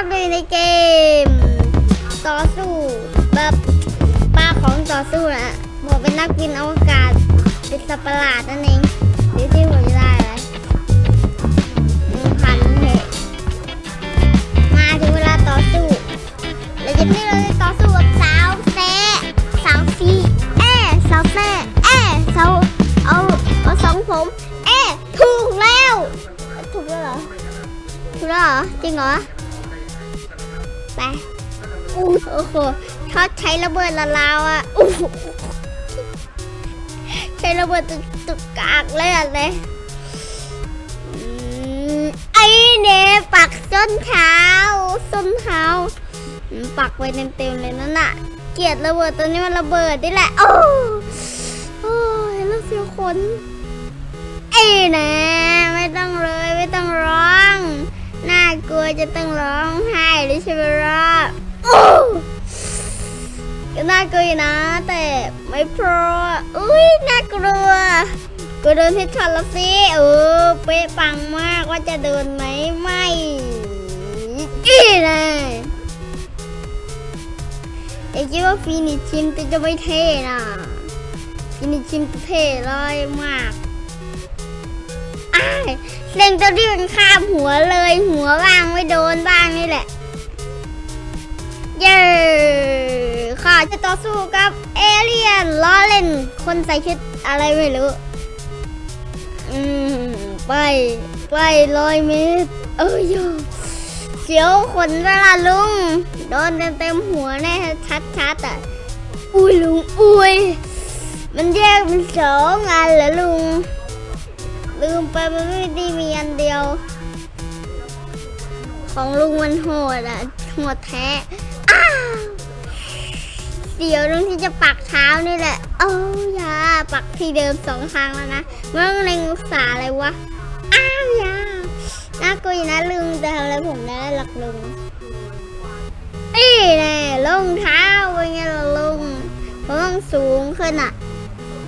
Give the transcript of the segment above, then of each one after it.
ครับเลยในเกม ต่อสู้แบบปลาของต่อสู้นะบอกเป็นนักบินอวกาศเป็นสัตว์ประหลาดนั่นเองดูที่ผมจะได้อะไรหนึ่งพันเหตุมาถึงเวลาต่อสู้แล้วจะนี่เราจะต่อสู้กับสาวแซ่สาวซีเอสาวแซ่เอสาวเอาเอาสองผมเอถูกแล้ว ถูกแล้วเหรอถูกแล้วเหรอจริงเหรอ ไปอู้โอ้โหชอบใช้ระเบิดละลาวอะอู้ใช้ระเบิดตุกตุกกากเลยอะเลยอืมไอ้เนี่ยปักส้นเท้าส้นเท้าปักไว้เต็มๆเลยนั่นน่ะ เกียดระเบิดตัวนี้มันระเบิดนี่แหละ โอ้โอ้ยแล้วเสียวขนไอ้แนะไม่ต้องเลยไม่ต้องร้อง น่ากลัวจะต้องร้องไห้เลยใช่ไหมล่ะก็น่ากลัวนะ แต่ไม่พออุ้ยน่ากลัวกูโดนพิษช็อตละสิเออเป๊ะปังมากว่าจะโดนไหมไม่อีเลยอย่าคิดว่าฟินิชชิมจะไม่เท่นะฟินิชชิมเท่ร้อยมากอ้าย เล็งตัวที่มันข้ามหัวเลย หัวบ้างไม่โดนบ้างนี่แหละ เย้ค่ะจะต่อสู้กับเอเลียนล้อเล่น คนใส่ชุดอะไรไม่รู้ อืม ไป ไปร้อยเมตร เอ้ยโยเสียวขนเวลาลุง โดนเต็มเต็มหัวแน่ชัดๆอะ อุ้ยลุง อุ้ย มันแยกเป็นสองอันเหรอลุง ลืมไปมันไม่ได้มีอันเดียว ของลุงมันโหดอะโหดแท้เดี๋ยวตรงที่จะปักเท้านี่แหละโอ้ยาปักที่เดิมสองครั้งแล้วนะเมื่อเล็งสาอะไรวะอ้าวยาน่ากลัวอยู่นะลุงจะทำอะไรผมได้หลักลุงนี่แน่ลงเท้าเป็นไงล่ะลุงเพราะต้องสูงขึ้นอะ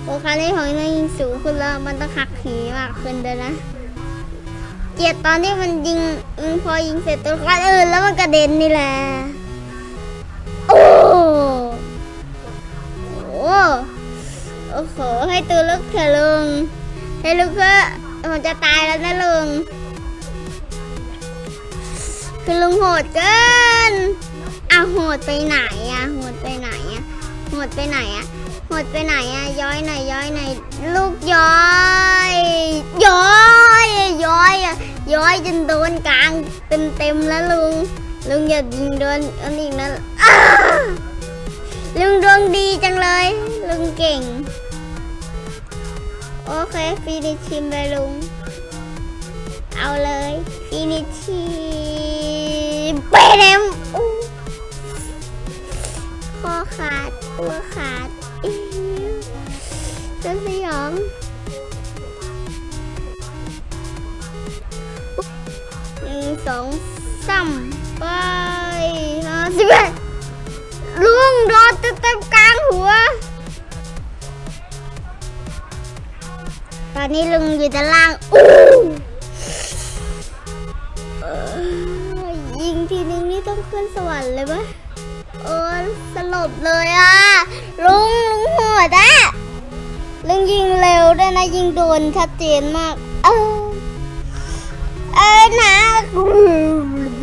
โอครั้งนี้ของนยิงสูงขึ้นแล้วมันต้องหักหีมากขึ้นด้วยนะ เกียดตอนที่มันยิงพอยิงเสร็จตัวคนอื่นแล้วมันกระเด็นนี่แหละโอ้โหโอ้โหให้ตัวลึกเถอะลุงให้ลึกเถอะผมจะตายแล้วนะลุงคือลุงโหดเกินอะโหดไปไหนอะโหดไปไหนอะโหดไปไหนอะ หมดไปไหนอะย้อยหน่อยย้อยหน่อยลูกย้อยย้อยย้อยอะย้อยจนโดนกลางเต็มเต็มแล้วลุง ลุงอย่ายิงโดนอันอีกนะอ้าลุงดวงดีจังเลย ลุงเก่ง โอเคฟินิชชิมเลยลุง เอาเลยฟินิชชิมไปเร็วอู้คอขาดตัวขาด หนึ่งสองสามไปห้าสิบเอ็ดลุงโดนเต็มๆกลางหัว ตอนนี้ลุงอยู่ด้านล่างอู้ยิงทีนึงนี่ต้องขึ้นสวรรค์เลยปะเออสลบเลยอะ ลุงลุงโหด อะลุงยิงเร็วด้วยนะยิงโดนชัดเจนมาก เออเออนะ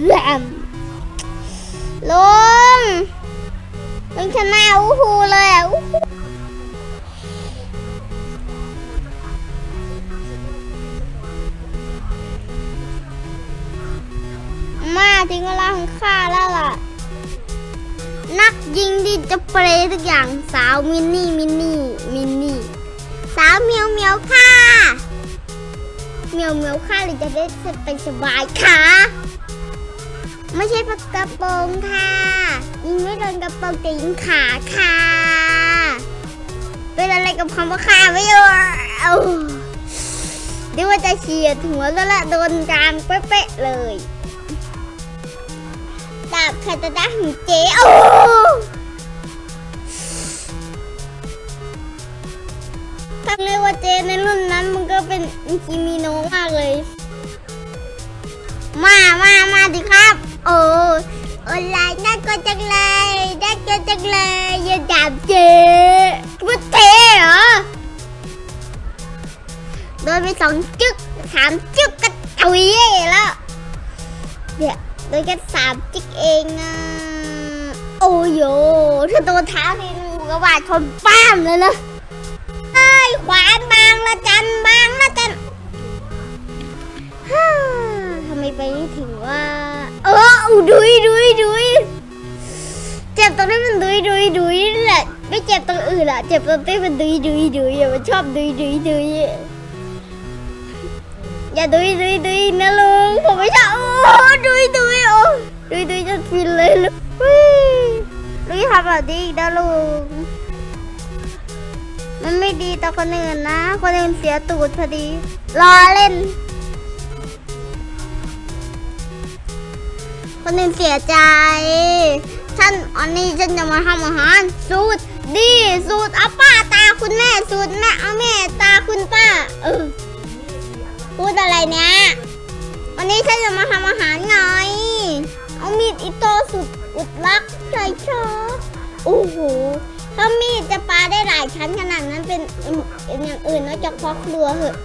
แหลมลุงลุงชนะอู้หูเลยอะอู้หูมาถึงเวลาของข้าแล้วล่ะ นักยิงที่จะเปรย์ทุกอย่างสาวมินี่มินนี่มินนี่ สาวเมียวเมียวค่ะเมียวเมียวค่ะเลยจะได้ไปสบายค่ะ ไม่ใช่ปกกระโปรงค่ะ ยิงไม่โดนกระโปรงแต่ยิงขาค่ะ เป็นอะไรกับคำว่าขาไม่รู้เดี๋ยวว่าจะเฉียดหัวแล้วละโดนกลางเป๊ะเลยดาบคาตาดาของเจ๊โอ้ ทำเลยว่าเจในรุ่นนั้นมันก็เป็นคิมิโนะมากเลย มามามาดิครับ โอ้กลัวจังเลยน่ากลัวจังเลยอย่าจับเจ๊พุทเทเหรอโดนไปสองจึกสามจึกก็ถุยแล้วเนี่ยวโดนแค่สามจึกเองอะโอ้โยถ้าโดนเท้าทีนึงก็ว่าชนป้ามเลยนะ ดุยดุยดุยเจ็บตรงนี้มันดุยดุยดุยนี่แหละ ไม่เจ็บตรงอื่นอะเจ็บตรงที่มันดุยดุยดุยอะมันชอบดุยดุยดุยอย่าดุยดุยดุยนะลุงผมไม่ชอบโอ้ดุยดุยโอ้ดุยดุยจนฟินเลยลุงเฮ้ยลุงทำแบบนี้อีกนะลุงมันไม่ดีต่อคนอื่นนะ คนอื่นเสียตูดพอดีรอเล่น คนอื่นเสียใจฉันอันนี้ฉันจะมาทำอาหาร สูตรดีสูตรเอาป้าตาคุณแม่สูตรแม่เอาแม่ตาคุณป้า เออพูดอะไรเนี่ยวันนี้ฉันจะมาทำอาหารไง เอามีดอิโต้สุดอุดลักใช่ชอโอ้โหถ้ามีดจะปาได้หลายชั้นขนาดนั้นเป็นอย่างอื่นนอกจากพ่อครัวเหอะ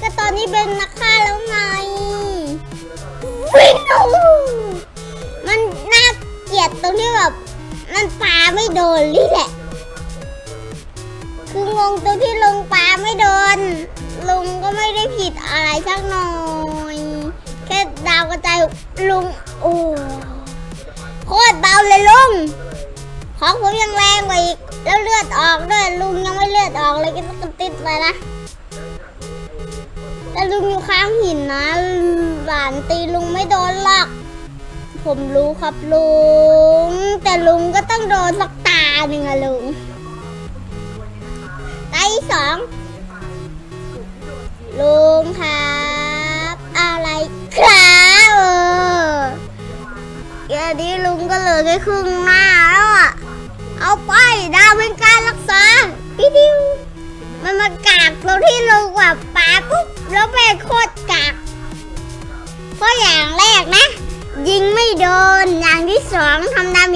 ก็ตอนนี้เป็นนักฆ่าแล้วไง วิ่งมันน่าเกลียดตรงที่แบบ มันปลาไม่โดนนี่แหละ คืองงตรงที่ลุงปลาไม่โดน ลุงก็ไม่ได้ผิดอะไรสักหน่อย แค่ดาวกระจายลุงโอ้โคตรเบาเลยลุง ของผมยังแรงกว่าอีก แล้วเลือดออกด้วยลุงยังไม่เลือดออกเลยก็ติดไปนะ แต่ลุงอยู่ข้างหินนะ หลานตีลุงไม่โดนหรอก ผมรู้ครับลุง แต่ลุงก็ต้องโดนสักตาหนึ่งอะลุงตาที่สองลุงครับ อะไรครับเออแค่นี้ลุงก็เหลือแค่ครึ่งหน้าแล้วอะเอาไปดาวเป็นการรักษ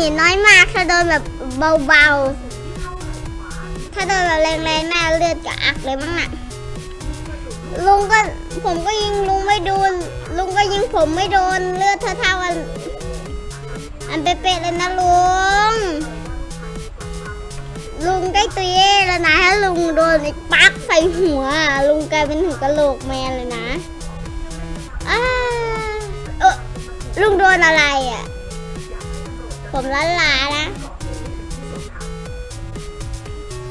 ทำดาเมจน้อยมากถ้าโดนแบบเบาๆ ถ้าโดนแบบแรงๆแม่เลือดจะอักเลยมั้งน่ะ ลุงก็ผมก็ยิงลุงไม่โดน ลุงก็ยิงผมไม่โดนเลือดเท่าๆกันอันเป๊ะๆเลยนะลุง ลุงใกล้ตัวเย่แล้วนะถ้าลุงโดนไอ้ปลั๊กใส่หัว ลุงกลายเป็นถึงกะโหลกแมนเลยนะอ้าเออลุงโดนอะไรอะ ผมล้านลานะ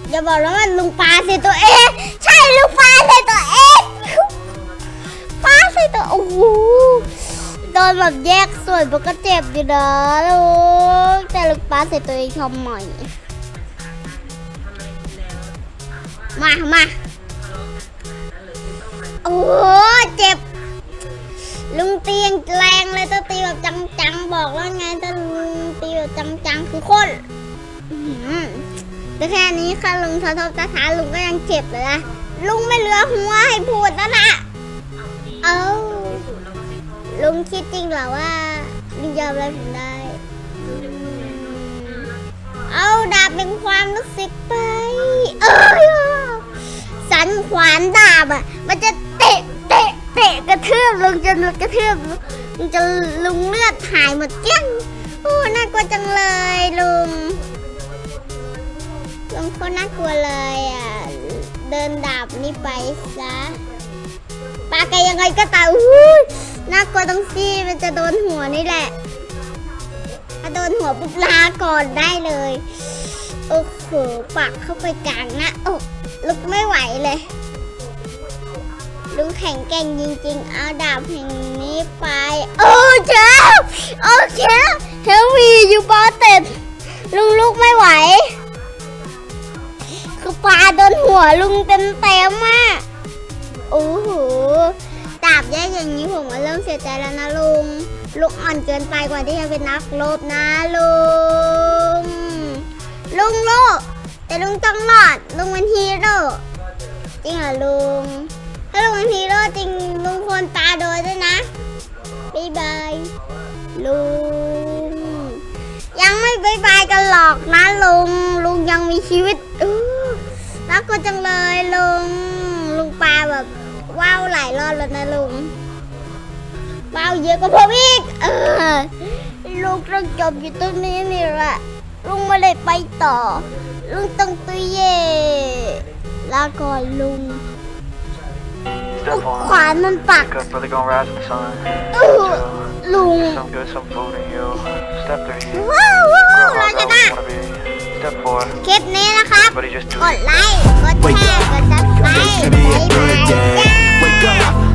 อย่าบอกแล้วว่าลุงปาใส่ตัวเองใช่ลุงปาใส่ตัวเองปาใส่ตัวโอ้โหโดนแบบแยกส่วนมันก็เจ็บอยู่นะลุงแต่ลุงปาใส่ตัวเองทำไมมามาโอ้เจ็บลุงตียงแรงเลยต้องตีแบบจัง ๆบอกแล้วไงถ้าลุงตีแบบจังๆคือโคตรอื้อหือแต่แค่นี้ค่ะลุงทอทบตาทาลุงก็ยังเจ็บเลยนะลุงไม่เหลือหัวให้พูดแล้วนะเอาลุงคิดจริงเหรอว่าลุงยอมอะไรผมได้ เอาดาบเป็นความรู้สึกไป เอ้ยสันขวานดาบอะ มันจะเตะเตะเตะกระเทือบลุงจนกระเทือบ ลุงจะลุงเลือดหายหมดเกลี้ยงโอ้น่ากลัวจังเลยลุงลุงโคตรน่ากลัวเลยอะเดินดาบนี่ไปซะปาไกยังไงก็ตายอุ้น่ากลัวตรงซี่มันจะโดนหัวนี่แหละถ้าโดนหัวปุ๊บลาก่อนได้เลยโอ้โหปักเข้าไปกลางหนะโอ้ลุกไม่ไหวเลย ลุงแข็งแกร่งจริงๆ เอาดาบแห่งนี้ไป โอ้เจ้าโอเคเฮลวีอยู่บอเต็ดลุงลุกไม่ไหว คือปลาโดนหัวลุงเต็มเต็มๆมากโอ้โหดาบแย่อย่างนี้ผมก็เริ่มเสียใจแล้วนะลุง ลุงอ่อนเกินไปกว่าที่จะเป็นนักรบนะลุง ลุงโลกแต่ลุงต้องรอด ลุงเป็นฮีโร่จริงเหรอลุง ลุงเป็นฮีโร่จริงลุงควรตาโดนด้วยนะบ๊ายบายลุงไม่บายกันหรอกนะลุง ลุงยังมีชีวิตอู้รักก็จังเลยลุง ลุงปลาแบบว้าวหลายรอบแล้วนะลุงว้าวเยอะกว่าผมอีกเออลุงต้องจบอยู่ตรงนี้นี่แหละลุงไม่ได้ไปต่อ ลุงต้องตุยเย่ลาก่อนลุง Step ขวาน one. มันปัก Wake up, brother, gonna rise with the sun. อื้อ Two. ลุง Some good, some food in you. Step three. ว้าวว้าว Grow เรา hard, ช grow นะ what you wanna be. Step four. คลิปนี้นะครับ Everybody just do กดไลค์ กดแชร์ กดซับสไครต์บ๊ายบายจ้า